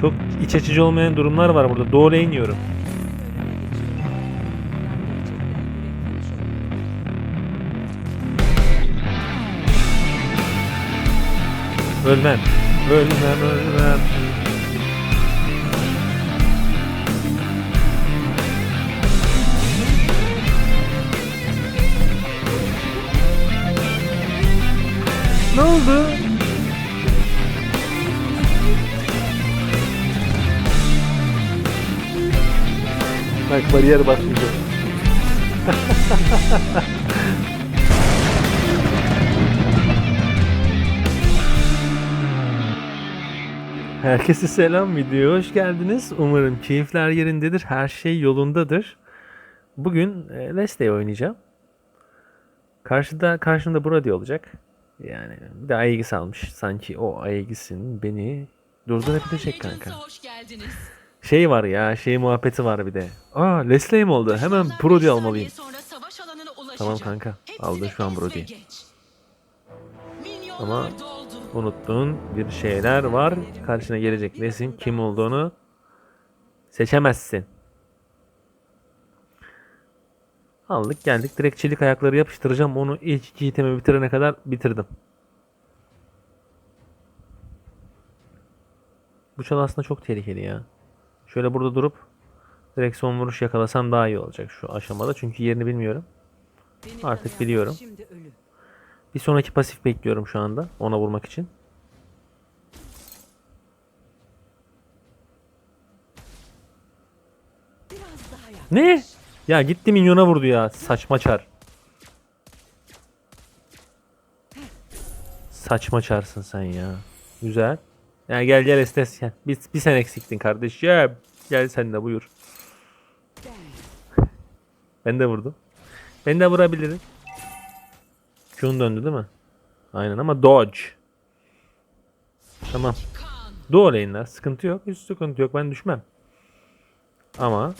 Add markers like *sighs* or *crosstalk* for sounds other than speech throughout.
Çok iç açıcı olmayan durumlar var burada. Doğru iniyorum. Ölmem. Ölmem ölmem. Ne oldu? Bak bariyer basmayacak. *laughs* Herkese selam videoya hoş geldiniz. Umarım keyifler yerindedir. Her şey yolundadır. Bugün e, Leslie oynayacağım. Karşıda karşımda Brody olacak. Yani bir de Aegis almış. Sanki o Aegis'in beni durdurabilecek kanka. Hoş geldiniz. Şey var ya, şey muhabbeti var bir de. Aa, Leslie mi oldu? Hemen Brody almalıyım. Tamam kanka, Hepsini aldı şu an Brody'yi. Ama. Unuttuğun bir şeyler var. Karşına gelecek nesin kim olduğunu seçemezsin. Aldık geldik. Direkt çelik ayakları yapıştıracağım. Onu ilk iki itemi bitirene kadar bitirdim. Bu çalı aslında çok tehlikeli ya. Şöyle burada durup direkt vuruş yakalasam daha iyi olacak şu aşamada. Çünkü yerini bilmiyorum. Artık biliyorum. Bir sonraki pasif bekliyorum şu anda. Ona vurmak için. Ne? Ya gitti minyona vurdu ya. Saçma çar. Saçma çarsın sen ya. Güzel. Ya gel gel estes. Bir, bir sen eksiktin kardeşim. Gel sen de buyur. Ben. De vurdum. Ben de vurabilirim. Q'un döndü değil mi? Aynen ama dodge. Tamam. Doğu lane'ler. Sıkıntı yok. Hiç sıkıntı yok. Ben düşmem. Ama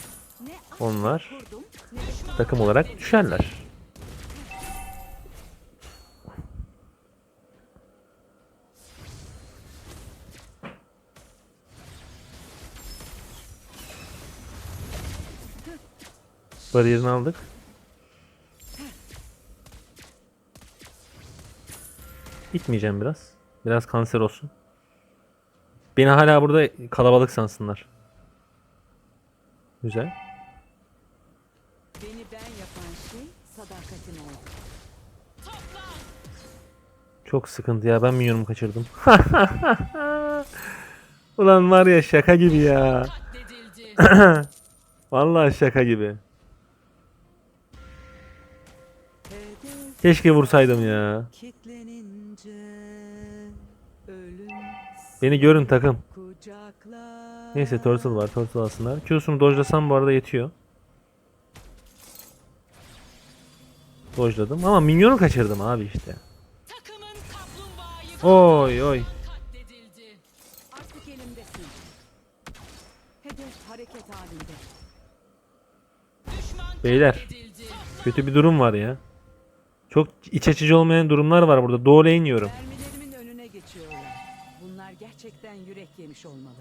onlar takım olarak düşerler. Bariyerini aldık. Gitmeyeceğim biraz. Biraz kanser olsun. Beni hala burada kalabalık sansınlar. Güzel. Beni ben yapan şey sadakatin oldu. Çok sıkıntı ya. Ben minyonumu kaçırdım. *laughs* Ulan var ya şaka gibi ya. *clears throat* Vallahi şaka gibi. Keşke vursaydım ya. Beni görün takım. Neyse turtle var. Turtle alsınlar. Q'sunu dojlasam bu arada yetiyor. Dojladım ama minyonu kaçırdım abi işte. Oy oy. Beyler. Kötü bir durum var ya. Çok iç açıcı olmayan durumlar var burada. Doğru iniyorum. Mermilerimin önüne geçiyorlar. Bunlar gerçekten yürek yemiş olmalı.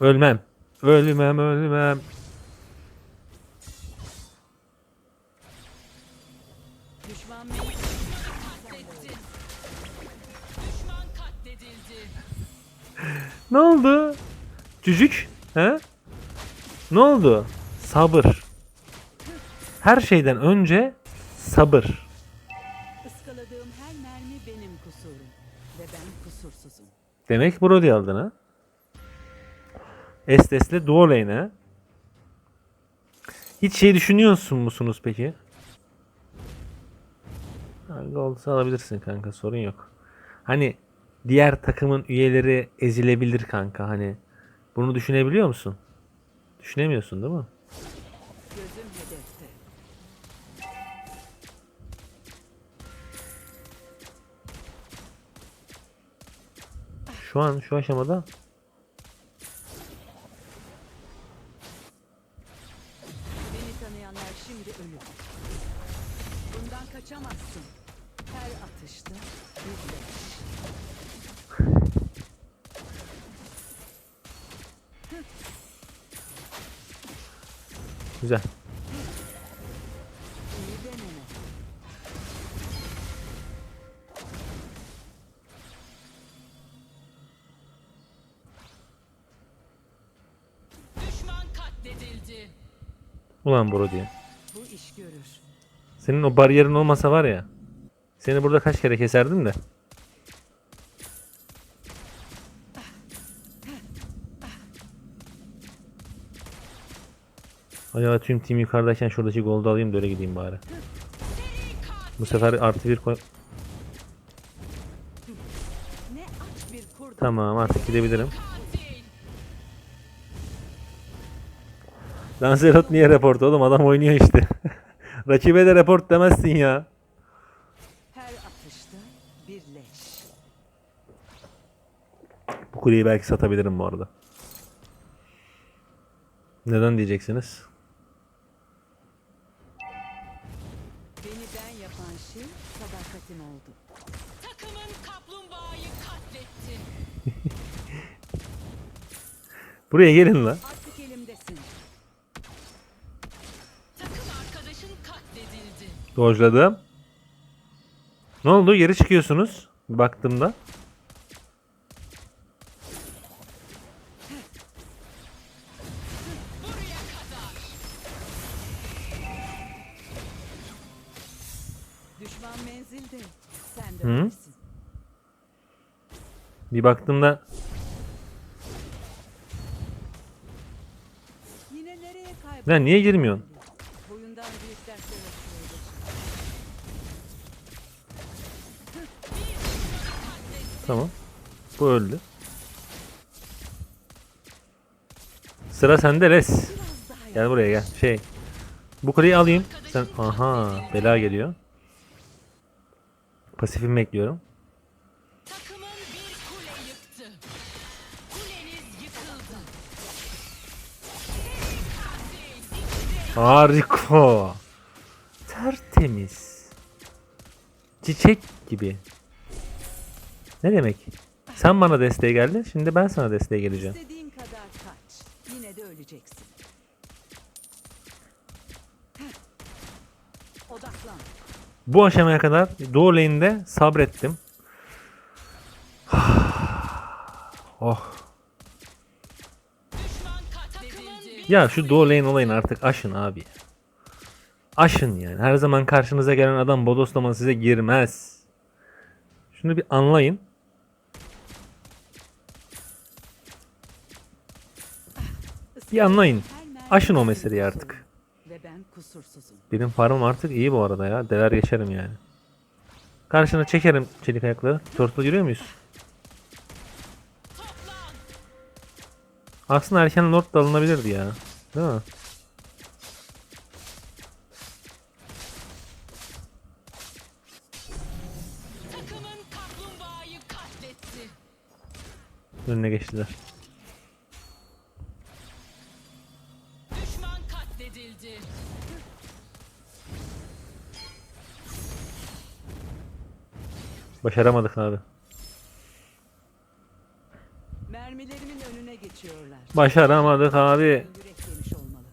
Ölmem. Ölmem ölmem. Düşman beni Katletti. Düşman katledildi. Ne oldu? Cücük? He? Ne oldu? Sabır. Her şeyden önce sabır. Iskaladığım her mermi benim kusurum. Ve ben kusursuzum. Demek Brody aldın ha? Estes'le duo lane ha? Hiç şey düşünüyorsun musunuz peki? Gold alabilirsin kanka sorun yok. Hani diğer takımın üyeleri ezilebilir kanka hani. Bunu düşünebiliyor musun? Düşünemiyorsun değil mi? Şu an şu aşamada Ulan bro diye. Senin o bariyerin olmasa var ya. Seni burada kaç kere keserdim de. Acaba tüm team yukarıdayken şuradaki goldu alayım da öyle gideyim bari. Bu sefer artı bir koy... Tamam artık gidebilirim. Lancelot niye report oğlum adam oynuyor işte. *laughs* Rakibe de report demezsin ya. Her atışta bir leş. Bu kuleyi belki satabilirim bu arada. Neden diyeceksiniz? Beni ben yapan şey sadakatim oldu. Takımın kaplumbağayı katletti. *laughs* Buraya gelin la. Dojladım. Ne oldu? Geri çıkıyorsunuz. Baktığımda. Hı? Bir baktığımda Yine nereye ya niye girmiyorsun? Tamam. Bu öldü. Sıra sende yap. Gel buraya gel. Şey. Bu kuleyi alayım. Sen aha bela geliyor. Pasifimi bekliyorum. Harika. Tertemiz. Çiçek gibi. Ne demek? Sen bana desteğe geldin. Şimdi ben sana desteğe geleceğim. İstediğin kadar kaç. Yine de öleceksin. Odaklan. Bu aşamaya kadar Doğu lane'de sabrettim. *sighs* oh. Ya şu Doğu lane olayını artık aşın abi. Aşın yani. Her zaman karşınıza gelen adam bodoslama size girmez. Şunu bir anlayın. Bir anlayın. Aşın o meseleyi artık. Benim farmım artık iyi bu arada ya. Deler geçerim yani. Karşına çekerim çelik ayakları. Turtle yürüyor muyuz? Aslında erken lord da alınabilirdi ya. Değil mi? Önüne geçtiler. Başaramadık abi. Mermilerimin önüne geçiyorlar. Başaramadık abi. Yürek yemiş olmalı.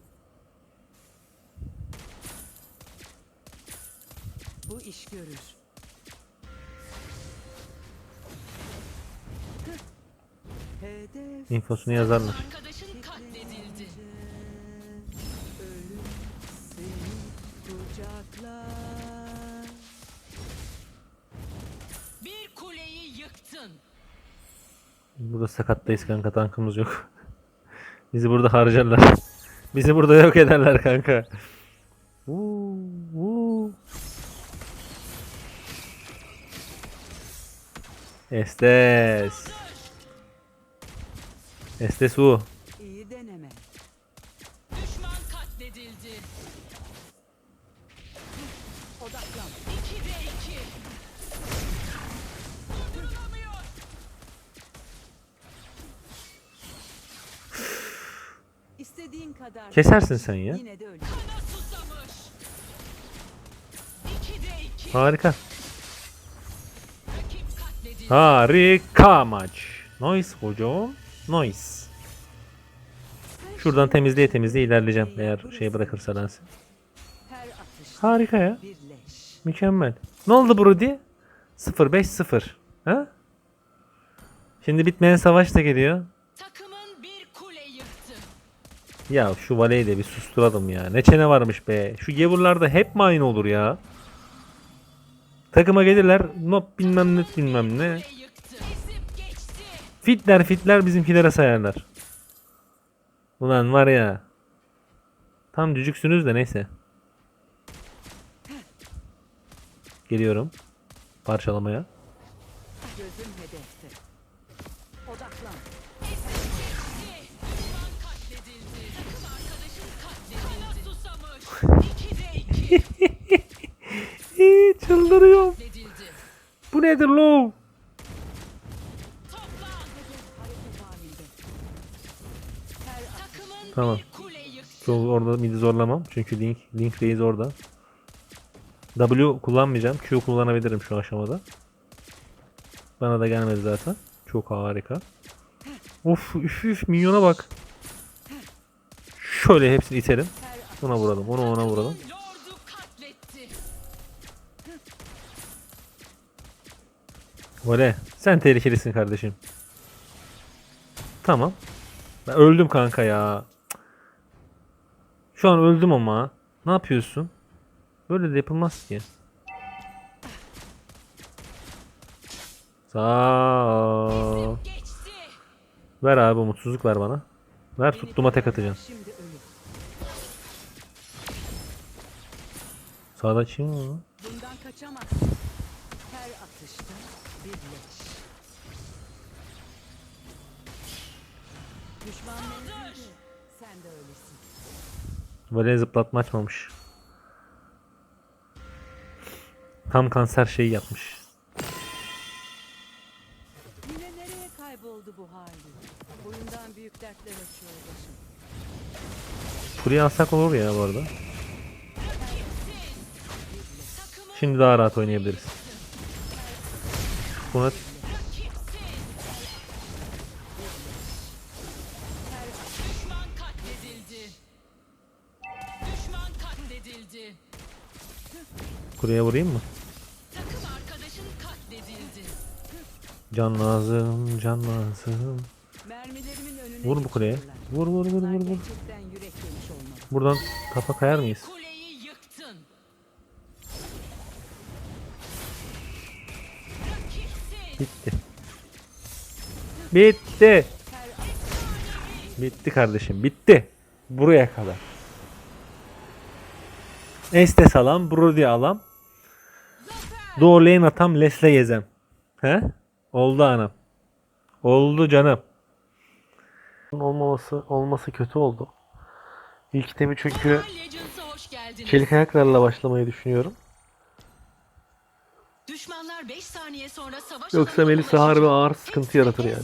Bu iş görür. Hedef İnfosunu yazarlar. Arkadaşın sakattayız kanka tankımız yok. *laughs* Bizi burada harcarlar. *laughs* Bizi burada yok ederler kanka. Vuu, vuu. Estes. Estes U. Kesersin sen ya. Harika. Harika maç. Nice hocam. Nice. Şuradan temizleye temizleye ilerleyeceğim eğer şey bırakırsa Lansi. Harika ya. Mükemmel. Ne oldu Brody? 0-5-0. Ha? Şimdi bitmeyen savaş da geliyor. Yıktı. Ya şu valeyi de bir susturalım ya. Ne çene varmış be. Şu gevurlarda hep mi aynı olur ya? Takıma gelirler. Nop bilmem ne bilmem ne. Fitler fitler bizimkilere sayarlar. Ulan var ya. Tam cücüksünüz de neyse. Geliyorum. Parçalamaya. *laughs* çıldırıyorum. Bu nedir lo? Tamam. Çok orada midi zorlamam. Çünkü Link, Link Reis orada. W kullanmayacağım. Q kullanabilirim şu aşamada. Bana da gelmedi zaten. Çok harika. Of üf üf minyona bak. Şöyle hepsini atış Ona vuralım. Onu ona vuralım. Vole. Sen tehlikelisin kardeşim. Tamam. Ben öldüm kanka ya. Şu an öldüm ama. Ne yapıyorsun? Böyle de yapılmaz ki. Sağ ol. Ver abi umutsuzluk ver bana. Ver tuttuğuma tek atacaksın. Sağda kim var? Bundan kaçamazsın. Her atışta bir leş. Düşman menzilde. Sen de öylesin. Vole zıplatma açmamış. Tam kanser şeyi yapmış. Yine nereye kayboldu bu hali? Boyundan büyük dertler açıyor başım. Buraya alsak olur ya bu arada. Şimdi daha rahat oynayabiliriz. Buna rakipsiz. Düşman katledildi. Düşman katledildi. buraya vurayım mı? Takım arkadaşın katledildi. Can lazım, can lazım. Vur bu kuleye. Vur vur vur vur vur. Buradan kafa kayar mıyız? Bitti. Bitti. Bitti kardeşim. Bitti. Buraya kadar. Estes alam, Brody alam. Doğu lane atam, Leslie gezem. He? Oldu anam. Oldu canım. Olmaması olması kötü oldu. İlk temi çünkü çelik ayaklarla başlamayı düşünüyorum. Düşmanlar 5 saniye sonra savaş Yoksa harbi ulaşacak. ağır sıkıntı yaratır yani.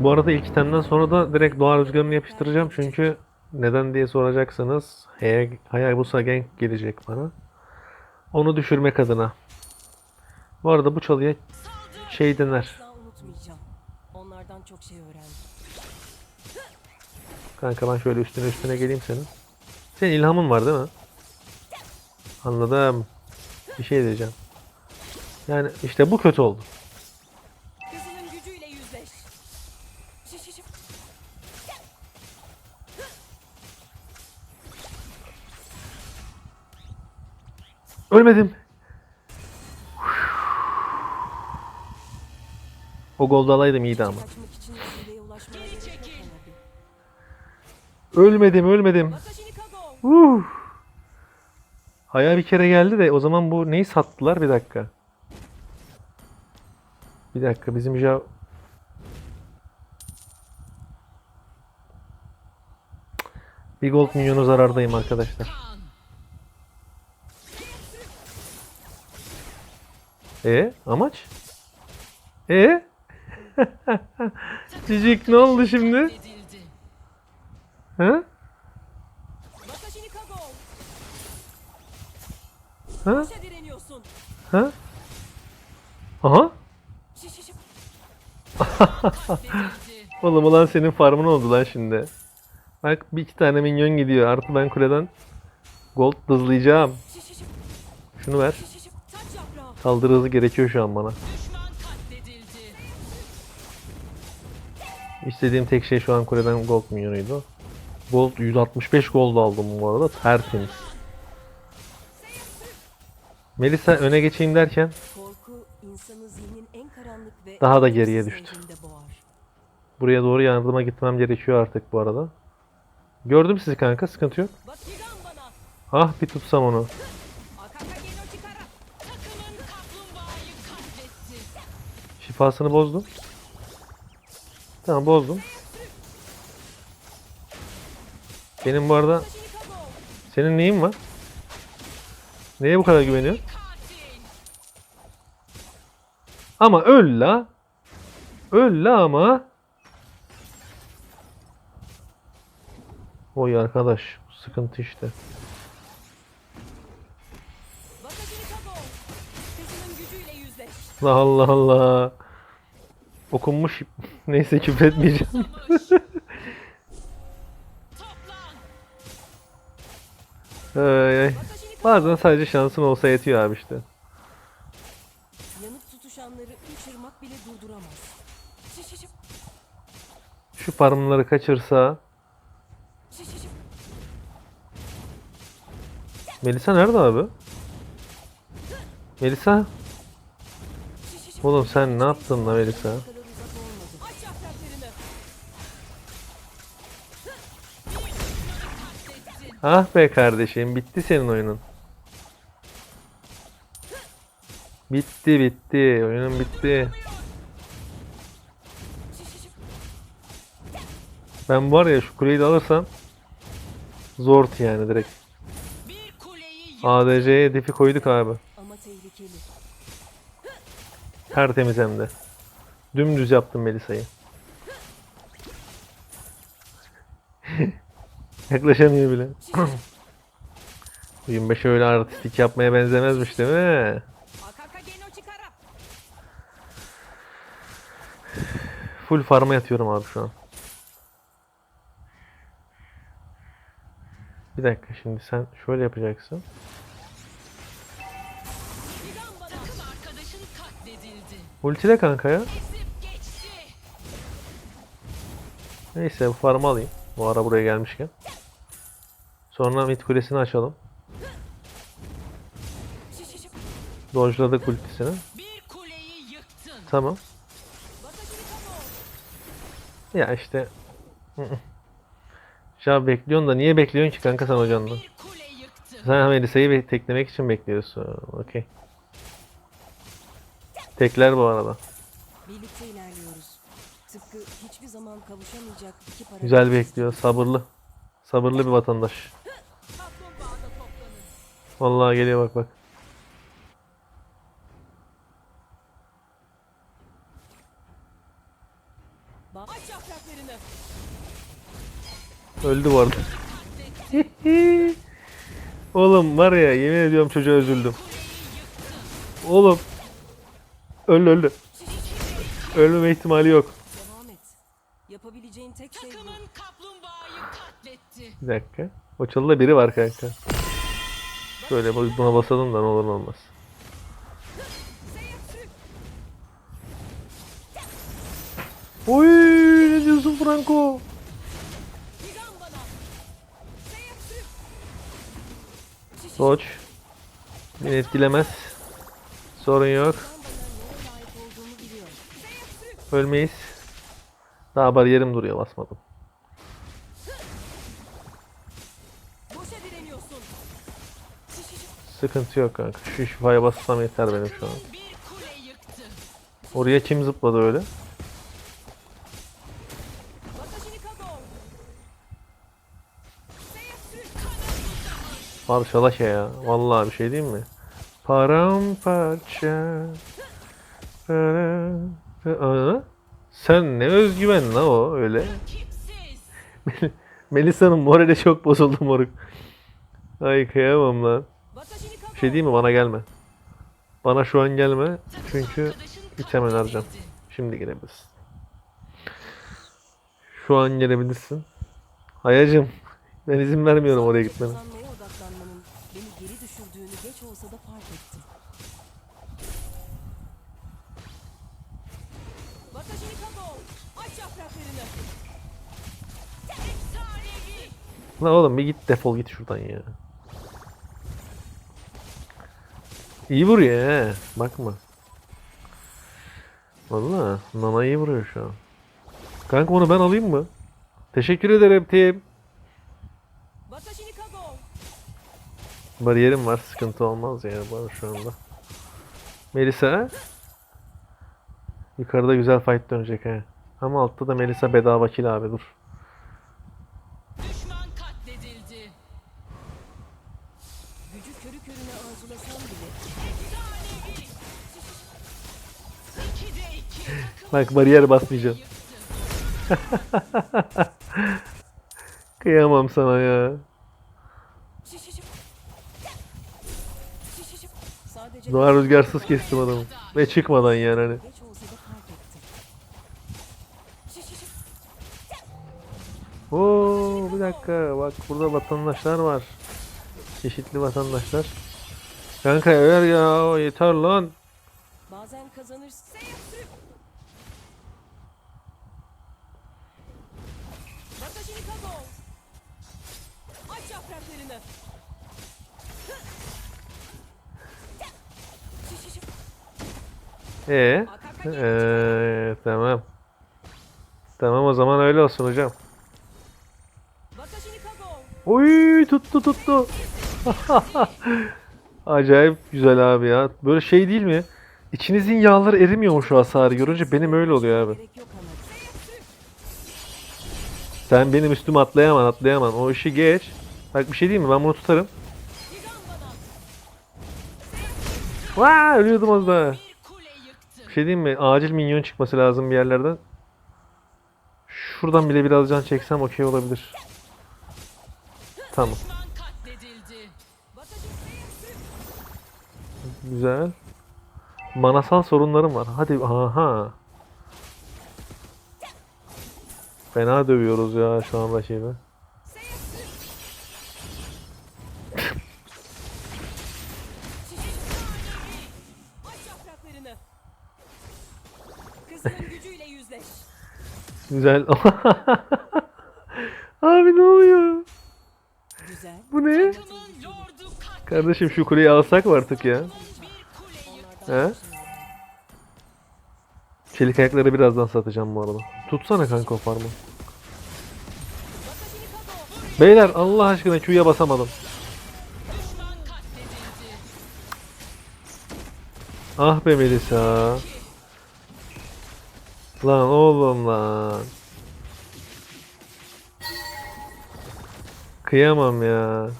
Bu arada ilk itemden sonra da direkt doğa rüzgarını yapıştıracağım çünkü neden diye soracaksanız Hay- Hayabusa Gank gelecek bana. Onu düşürmek adına. Bu arada bu çalıya şey dener. Onlardan çok şey öğrendim. Kanka ben şöyle üstüne üstüne geleyim senin. Senin ilhamın var değil mi? Anladım. Bir şey diyeceğim. Yani işte bu kötü oldu. Kızının gücüyle yüzleş. Şiş şiş. Ölmedim. O golde alaydım iyiydi ama. Kaçmak için zirveye Haya bir kere geldi de o zaman bu neyi sattılar bir dakika. Bir dakika bizim Jav... Bir gold milyonu zarardayım arkadaşlar. E amaç? E? *laughs* Cicik ne oldu şimdi? Ha? Ha? Ha? Aha. *laughs* Oğlum ulan senin farmın oldu lan şimdi. Bak bir iki tane minyon gidiyor. Artı ben kuleden gold hızlayacağım. Şunu ver. Saldırı hızı gerekiyor şu an bana. İstediğim tek şey şu an kuleden gold minyonuydu. Gold 165 gold aldım bu arada. Tertemiz. Melisa öne geçeyim derken Korku insanı zihnin en karanlık ve Daha da geriye düştü. boğar. buraya doğru yardıma gitmem gerekiyor artık bu arada. Gördüm sizi kanka sıkıntı yok. Bana. Ah bir tutsam onu. Akaka geno çıkara. Takımın kaplumbağayı katletti. Şifasını bozdum. Tamam bozdum. Benim bu arada senin neyin var? Neye bu kadar güveniyorsun? Katil. Ama öl la. Öl la ama. Oy arkadaş sıkıntı işte. Allah Allah Allah. Okunmuş. *laughs* Neyse küfretmeyeceğim. *laughs* Ay, ay. Bazen sadece şansın olsa yetiyor abi işte. Yanıp tutuşanları üç ırmak bile durduramaz. Şişişip Şu farmları kaçırsa. şişişip. Melisa nerede abi? Melisa? Oğlum sen ne yaptın la Melisa? Ah be kardeşim bitti senin oyunun. Bitti bitti. Oyunun bitti. Ben var ya şu kuleyi de alırsam zort yani direkt. ADC'ye hedefi koyduk abi. Tertemiz hem de. Dümdüz yaptım Melisa'yı. *laughs* Yaklaşamıyor bile. *clears throat* Bu 25 öyle artistik yapmaya benzemezmiş değil mi? Akaka geno çıkara. Full farma yatıyorum abi şu an. Bir dakika şimdi sen şöyle yapacaksın. Ultile kanka ya. Neyse bu farmı alayım. Bu ara buraya gelmişken. Sonra mid kulesini açalım. Dodge'ladık ultisini. Tamam. Ya işte. An bekliyorsun da niye bekliyorsun ki kanka sen yıktı. Sen Melisa'yı teklemek için bekliyorsun. Okey. Tekler bu arada. Birlikte ilerliyoruz. Tıpkı hiçbir zaman kavuşamayacak iki para. Güzel bekliyor. Sabırlı. Sabırlı bir vatandaş. Vallahi geliyor bak bak. Öldü bu arada. Oğlum var ya yemin ediyorum çocuğa üzüldüm. Oğlum. Öldü öldü. Ölmeme ihtimali yok. Yapabileceğin tek şey. Takımın kaplumbağayı katletti. Bir dakika. O çalıda biri var kanka. Şöyle bu- buna basalım da ne olur ne olmaz. Oy ne diyorsun Franco? Dodge. Beni etkilemez. Sorun yok. Ölmeyiz. Daha bariyerim duruyor basmadım. Sıkıntı yok kanka. Şu şifaya bassam yeter benim şu an. Oraya kim zıpladı öyle? Parçalaş ya. Vallahi bir şey diyeyim mi? Paramparça. Aa, Sen ne özgüven la o öyle. Melisa'nın morali çok bozuldu moruk. Ay kıyamam lan. Bir şey diyeyim mi bana gelme. Bana şu an gelme. Çünkü önereceğim. katledildi. Şimdi girebiliriz. Şu an gelebilirsin. Hayacım. Ben izin vermiyorum oraya gitmene. Lan oğlum bir git defol git şuradan ya. İyi vuruyor he. Bakma. Valla Nana iyi vuruyor şu an. Kanka onu ben alayım mı? Teşekkür ederim Tim. Bariyerim var sıkıntı olmaz ya bana şu anda. Melisa. Yukarıda güzel fight dönecek ha. Ama altta da Melisa bedava kill abi dur. Bak bariyer basmayacağım. *laughs* Kıyamam sana ya. Doğa rüzgarsız kestim adamı. Ve çıkmadan yani hani. Oo bir dakika bak burada vatandaşlar var. Çeşitli vatandaşlar. Kanka eğer ya yeter lan. Bazen kazanırsın. Ee, ee, tamam. Tamam o zaman öyle olsun hocam. Oy tuttu tuttu. *laughs* Acayip güzel abi ya. Böyle şey değil mi? İçinizin yağları erimiyor mu şu hasarı görünce benim öyle oluyor abi. Sen benim üstüme atlayaman atlayaman. O işi geç. Bak bir şey değil mi? Ben bunu tutarım. Vaa ölüyordum az daha. Şey diyeyim mi? Acil minyon çıkması lazım bir yerlerden. Şuradan bile biraz can çeksem okey olabilir. Tamam. Güzel. Manasal sorunlarım var. Hadi aha. Fena dövüyoruz ya şu an rakibi. Güzel. *laughs* Abi ne oluyor? Güzel. Bu ne? Kardeşim şu kuleyi alsak mı artık ya? He? Çelik ayakları birazdan satacağım bu arada. Tutsana kanka o farmı. Beyler Allah aşkına Q'ya basamadım. Ah be Melisa. Lan oğlum lan. Kıyamam ya.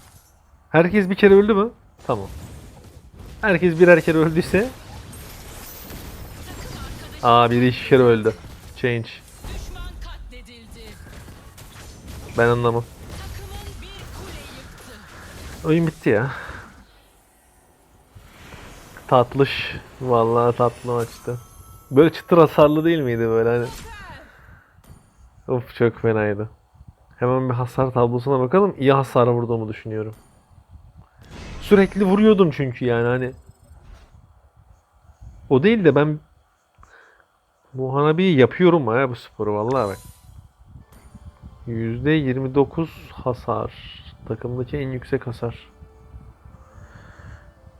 Herkes bir kere öldü mü? Tamam. Herkes birer kere öldüyse. Aa biri iki kere öldü. Change. Ben anlamam. Oyun bitti ya. Tatlış. Vallahi tatlı maçtı. Böyle çıtır hasarlı değil miydi böyle hani? Of çok fenaydı. Hemen bir hasar tablosuna bakalım. İyi hasar vurduğumu düşünüyorum. Sürekli vuruyordum çünkü yani hani. O değil de ben bu Hanabi'yi yapıyorum ha bu sporu vallahi bak. %29 hasar. Takımdaki en yüksek hasar.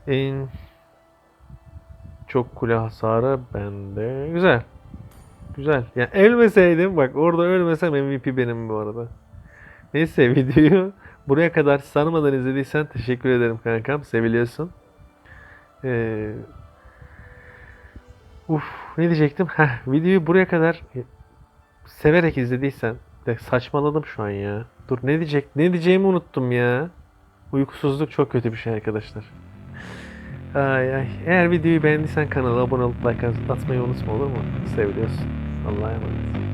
En çok kule hasarı bende. Güzel. Güzel. Yani ölmeseydim bak orada ölmesem MVP benim bu arada. Neyse videoyu buraya kadar sarmadan izlediysen teşekkür ederim kankam. Seviliyorsun. Ee, uf ne diyecektim? Heh, videoyu buraya kadar severek izlediysen de saçmaladım şu an ya. Dur ne diyecek? Ne diyeceğimi unuttum ya. Uykusuzluk çok kötü bir şey arkadaşlar. Ay ay. Eğer videoyu beğendiysen kanala abone olup like atmayı unutma olur mu? Seviliyorsun. Allah'a emanet.